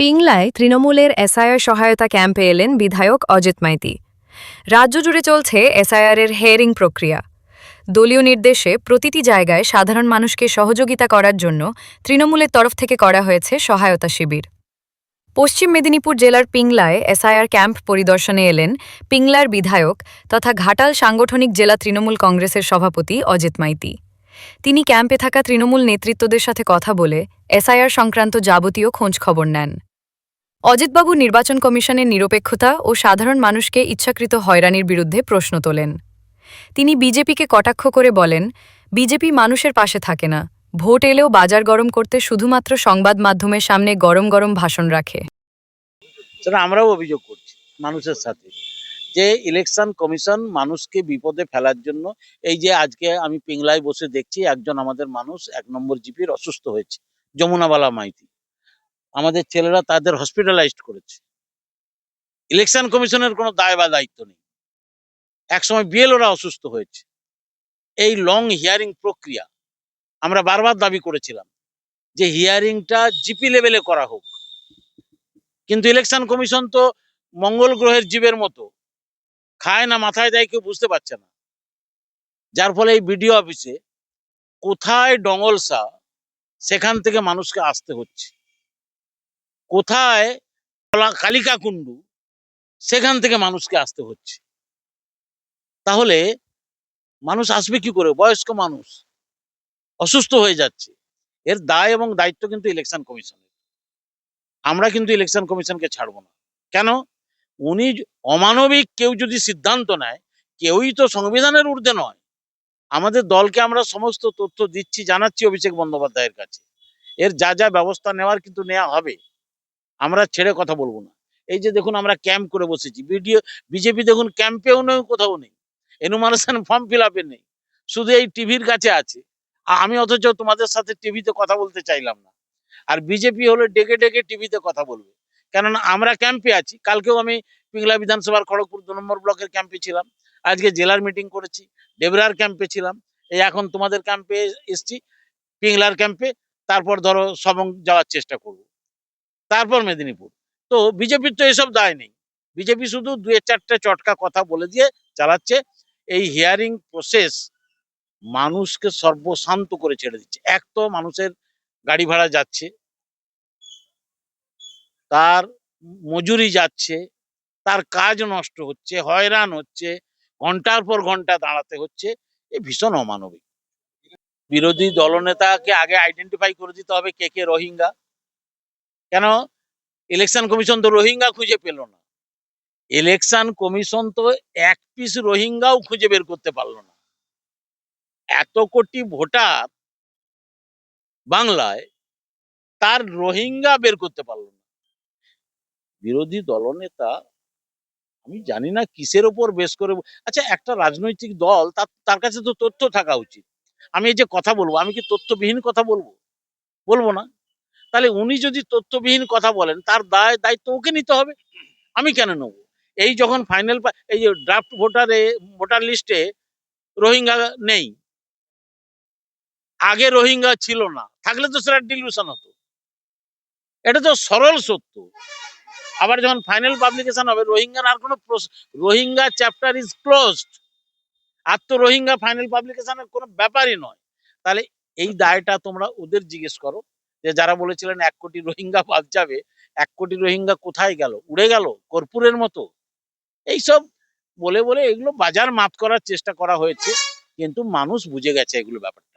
পিংলায় তৃণমূলের এসআইআর সহায়তা ক্যাম্পে এলেন বিধায়ক অজিত মাইতি। রাজ্য জুড়ে চলছে এসআইআরের হেয়ারিং প্রক্রিয়া। দলীয় নির্দেশে প্রতিটি জায়গায় সাধারণ মানুষকে সহযোগিতা করার জন্য তৃণমূলের তরফ থেকে করা হয়েছে সহায়তা শিবির। পশ্চিম মেদিনীপুর জেলার পিংলায় এসআইআর ক্যাম্প পরিদর্শনে এলেন পিংলার বিধায়ক তথা ঘাটাল সাংগঠনিক জেলা তৃণমূল কংগ্রেসের সভাপতি অজিত মাইতি। তিনি ক্যাম্পে থাকা তৃণমূল নেতৃত্বদের সাথে কথা বলে এসআইআর সংক্রান্ত যাবতীয় খোঁজ খবর নেন। অজিতবাবু নির্বাচন কমিশনের নিরপেক্ষতা ও সাধারণ মানুষকে ইচ্ছাকৃত হয়রানির বিরুদ্ধে প্রশ্ন তোলেন। তিনি বিজেপিকে কটাক্ষ করে বলেন, বিজেপি মানুষের পাশে থাকে না। ভোট এলেও বাজার গরম করতে শুধুমাত্র সংবাদ মাধ্যমের সামনে গরম গরম ভাষণ রাখে। আমরাও অভিযোগ করছি মানুষের সাথে যে ইলেকশন কমিশন মানুষকে বিপদে ফেলার জন্য এই যে আজকে আমি পিংলায় বসে দেখছি একজন আমাদের মানুষ এক নম্বর জিপির অসুস্থ হয়েছে, যমুনাবালা মাইতি। আমাদের ছেলেরা তাদের হসপিটালাইজড করেছে। ইলেকশন কমিশনের কোনো দায় বা দায়িত্ব নেই। একসময় বিএলওরা অসুস্থ হয়েছে। এই লং হিয়ারিং প্রক্রিয়া আমরা বারবার দাবি করেছিলাম যে হিয়ারিংটা জিপি লেভেলে করা হোক। কিন্তু ইলেকশন কমিশন তো মঙ্গল গ্রহের জীবের মতো খায় না মাথায় দেয় কেউ বুঝতে পারছে না। যার ফলে এই বিডিও অফিসে কোথায় ডঙ্গলসা সেখান থেকে মানুষকে আসতে হচ্ছে। কোথায়? কলা- কালিকাকুণ্ডু, সেখান থেকে মানুষকে আসতে হচ্ছে। তাহলে মানুষ আসবে কি করে? বয়স্ক মানুষ অসুস্থ হয়ে যাচ্ছে। এর দায় এবং দায়িত্ব কিন্তু ইলেকশন কমিশনের আমরা কিন্তু ইলেকশন কমিশনকে ছাড়বো না। কেন? উনি অমানবিক কেউ যদি সিদ্ধান্ত নেয়, কেউই তো সংবিধানের ঊর্ধ্বে নয়। আমাদের দলকে আমরা সমস্ত তথ্য দিচ্ছি, জানাচ্ছি অভিষেক বন্দ্যোপাধ্যায়ের কাছে। এর যা যা ব্যবস্থা নেওয়ার কিন্তু নেওয়া হবে। আমরা ছেড়ে কথা বলব না। এই যে দেখুন আমরা ক্যাম্প করে বসেছি। বিডিও, বিজেপি দেখুন ক্যাম্পেও নেই, কোথাও নেই। এনুমারেশন ফর্ম ফিল আপে নেই। শুধু এই টিভির কাছে আছে। আর আমি অথচ তোমাদের সাথে টিভিতে কথা বলতে চাইলাম না। আর বিজেপি হলে ডেকে ডেকে টিভিতে কথা বলবে। কেননা আমরা ক্যাম্পে আছি। কালকেও আমি পিংলা বিধানসভার খড়গপুর দু নম্বর ব্লকের ক্যাম্পে ছিলাম। আজকে জেলার মিটিং করেছি। ডেবরার ক্যাম্পে ছিলাম। এই এখন তোমাদের ক্যাম্পে এসছি। পিংলার ক্যাম্পে তারপর ধরো সবং যাওয়ার চেষ্টা করব। তারপর মেদিনীপুর। তো বিজেপির তো এসব দায় নেই। বিজেপি শুধু দুই চারটে চটকা কথা বলে দিয়ে চালাচ্ছে। এই হিয়ারিং প্রসেস মানুষকে সর্বশান্ত করে ছেড়ে দিচ্ছে। এক তো মানুষের গাড়ি ভাড়া যাচ্ছে, তার মজুরি যাচ্ছে, তার কাজ নষ্ট হচ্ছে, হয়রান হচ্ছে, ঘণ্টার পর ঘণ্টা দাঁড়াতে হচ্ছে, এ ভীষণ অমানবিক। বিরোধী দলনেতাকে আগে আইডেন্টিফাই করে দিতে হবে কে কে রোহিঙ্গা। কেন? ইলেকশন কমিশন তো রোহিঙ্গা খুঁজে পেল না। ইলেকশন কমিশন তো এক পিস রোহিঙ্গাও খুঁজে বের করতে পারল না। এত কোটি ভোটার বাংলায় তার রোহিঙ্গা বের করতে পারল না। বিরোধী দলনেতা, আমি জানি না কিসের ওপর বেশ করে আচ্ছা একটা রাজনৈতিক দল, তার তার কাছে তো তথ্য থাকা উচিত। আমি এই যে কথা বলব, আমি কি তথ্যবিহীন কথা বলব? বলব না। তাহলে উনি যদি তথ্যবিহীন কথা বলেন, তার দায়, দায়িত্ব ওকে নিতে হবে। আমি কেন নেব? এই যখন ফাইনাল এই যে ড্রাফট ভোটারে ভোটার লিস্টে রোহিঙ্গা নেই, আগে রোহিঙ্গা ছিল না, থাকলে তো সেটা ডিলিউশন হতো। এটা তো সরল সত্য। আবার যখন ফাইনাল পাবলিকেশন হবে, রোহিঙ্গার আর কোনো রোহিঙ্গা চ্যাপ্টার ইজ ক্লোজড আর তো রোহিঙ্গা ফাইনাল পাবলিকেশনের কোনো ব্যাপারই নয়। তাহলে এই দায়টা তোমরা ওদের জিজ্ঞেস করো। যে যারা বলেছিলেন এক কোটি রোহিঙ্গা বাদ যাবে এক কোটি রোহিঙ্গা কোথায় গেল? উড়ে গেল? কর্পূরের মতো। এইসব বলে বলে এগুলো বাজার মাপ করার চেষ্টা করা হয়েছে, কিন্তু মানুষ বুঝে গেছে এগুলো ব্যাপারটা।